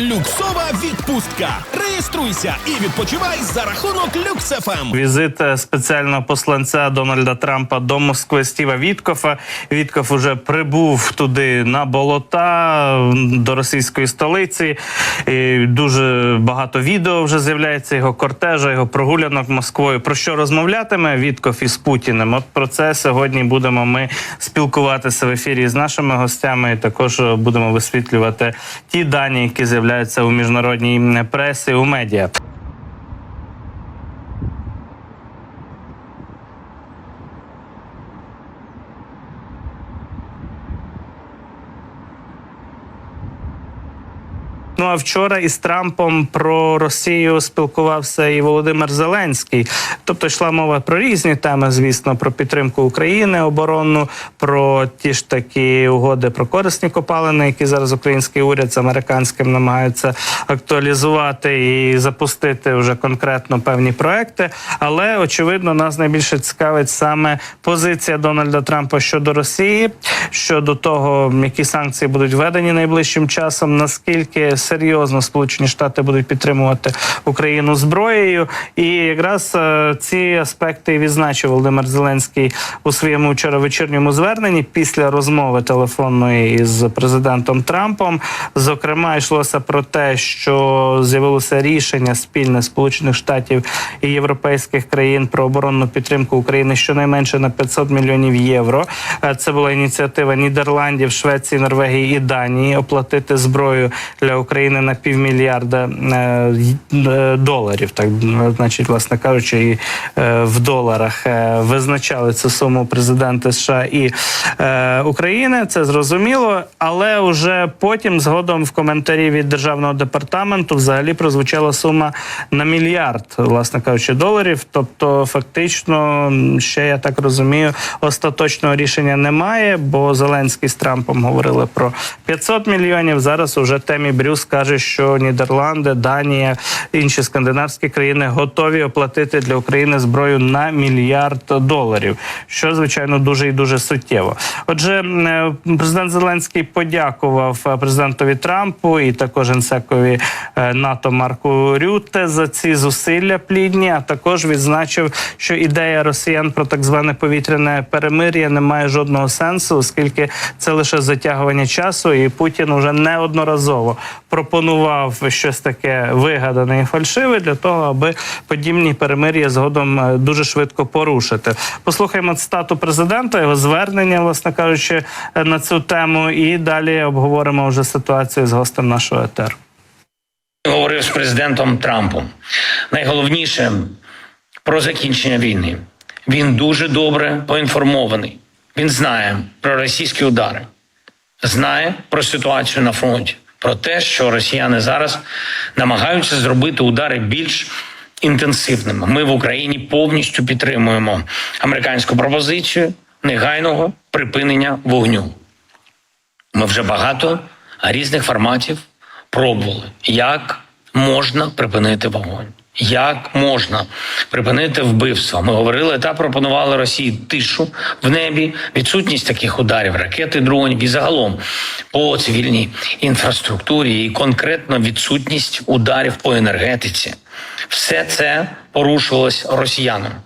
Люксова відпустка. Реєструйся і відпочивай за рахунок Люксефем. Візит е, спеціального посланця Дональда Трампа до Москви Стіва Віткофа. Віткоф уже прибув туди на болота до російської столиці. І дуже багато відео вже з'являється його кортежа, його прогулянок Москвою. Про що розмовлятиме Віткоф із Путіним? От про це сьогодні будемо ми спілкуватися в ефірі з нашими гостями. І також е, будемо висвітлювати ті дані, які з'являються у міжнародній пресі у медіа. Ну а вчора із Трампом про Росію спілкувався і Володимир Зеленський. Тобто йшла мова про різні теми, звісно, про підтримку України оборонну, про ті ж такі угоди про корисні копалини, які зараз український уряд з американським намагаються актуалізувати і запустити вже конкретно певні проекти. Але очевидно, нас найбільше цікавить саме позиція Дональда Трампа щодо Росії, щодо того, які санкції будуть введені найближчим часом, наскільки серйозно Сполучені Штати будуть підтримувати Україну зброєю, і якраз е, ці аспекти відзначив Володимир Зеленський у своєму вчора вечірньому зверненні після розмови телефонної із президентом Трампом. Зокрема, йшлося про те, що з'явилося рішення спільне Сполучених Штатів і європейських країн про оборонну підтримку України щонайменше на 500 мільйонів євро. Е, Це була ініціатива Нідерландів, Швеції, Норвегії і Данії оплатити зброю для України на півмільярда е, е, доларів. Так значить, власне кажучи, і е, в доларах визначали цю суму президенти США і України. Це зрозуміло, але вже потім, згодом, в коментарі від державного департаменту, взагалі прозвучала сума на мільярд, власне кажучи, доларів. Тобто, фактично, ще я так розумію, остаточного рішення немає, бо Зеленський з Трампом говорили про 500 мільйонів. Зараз уже Темі Брюс каже, що Нідерланди, Данія, інші скандинавські країни готові оплатити для України зброю на мільярд доларів, що звичайно дуже і дуже суттєво. Отже, е, президент Зеленський подякував е, президентові Трампу і також генсекові е, НАТО Марку Рюте за ці зусилля плідні. А також відзначив, що ідея росіян про так зване повітряне перемир'я не має жодного сенсу, оскільки це лише затягування часу, і Путін уже неодноразово пропонував щось таке вигадане і фальшиве для того, аби подібні перемир'я згодом е, дуже швидко порушити. Послухаємо цитату президента, його звернення, власне кажучи, е, на цю тему, і далі обговоримо вже ситуацію з гостем нашого етеру. говорив з президентом Трампом. Найголовніше про закінчення війни. Він дуже добре поінформований. Він знає про російські удари, знає про ситуацію на фронті, про те, що росіяни зараз намагаються зробити удари більш інтенсивними. Ми в Україні повністю підтримуємо американську пропозицію негайного припинення вогню. Ми вже багато різних форматів пробували, як можна припинити вогонь, як можна припинити вбивство. Ми говорили та пропонували Росії тишу в небі, відсутність таких ударів, ракети, дронів і загалом по цивільній інфраструктурі, і конкретно відсутність ударів по енергетиці. Все це порушувалось росіянами.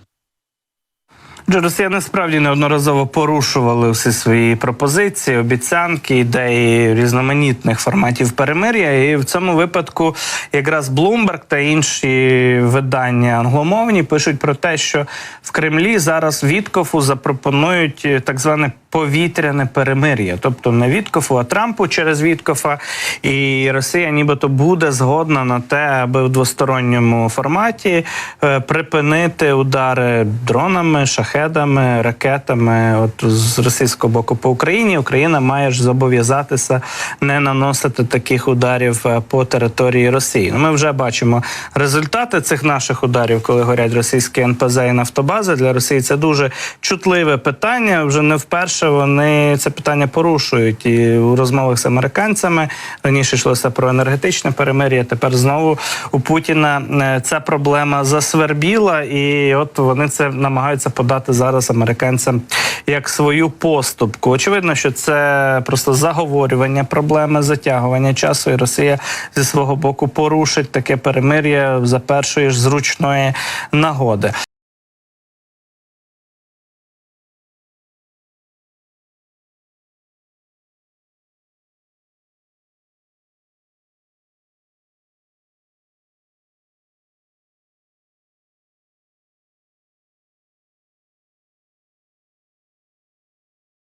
Отже, Росіяни справді неодноразово порушували всі свої пропозиції, обіцянки, ідеї різноманітних форматів перемир'я. І в цьому випадку якраз Bloomberg та інші видання англомовні пишуть про те, що в Кремлі зараз Віткофу запропонують е, так зване повітряне перемир'я, тобто не Віткофу, а Трампу через Віткофа. І Росія, нібито, буде згодна на те, аби в двосторонньому форматі е, припинити удари дронами, шахедами, ракетами. От з російського боку по Україні Україна має ж зобов'язатися не наносити таких ударів е, по території Росії. Ну, ми вже бачимо результати цих наших ударів, коли горять російські НПЗ і нафтобази. Для Росії це дуже чутливе питання. Вже не вперше вони це питання порушують і у розмовах з американцями. Раніше йшлося про енергетичне перемир'я. Тепер знову у Путіна е, ця проблема засвербіла, і от вони це намагаються подати зараз американцям як свою поступку. Очевидно, що це просто заговорювання проблеми, затягування часу, і Росія зі свого боку порушить таке перемир'я за першої ж зручної нагоди.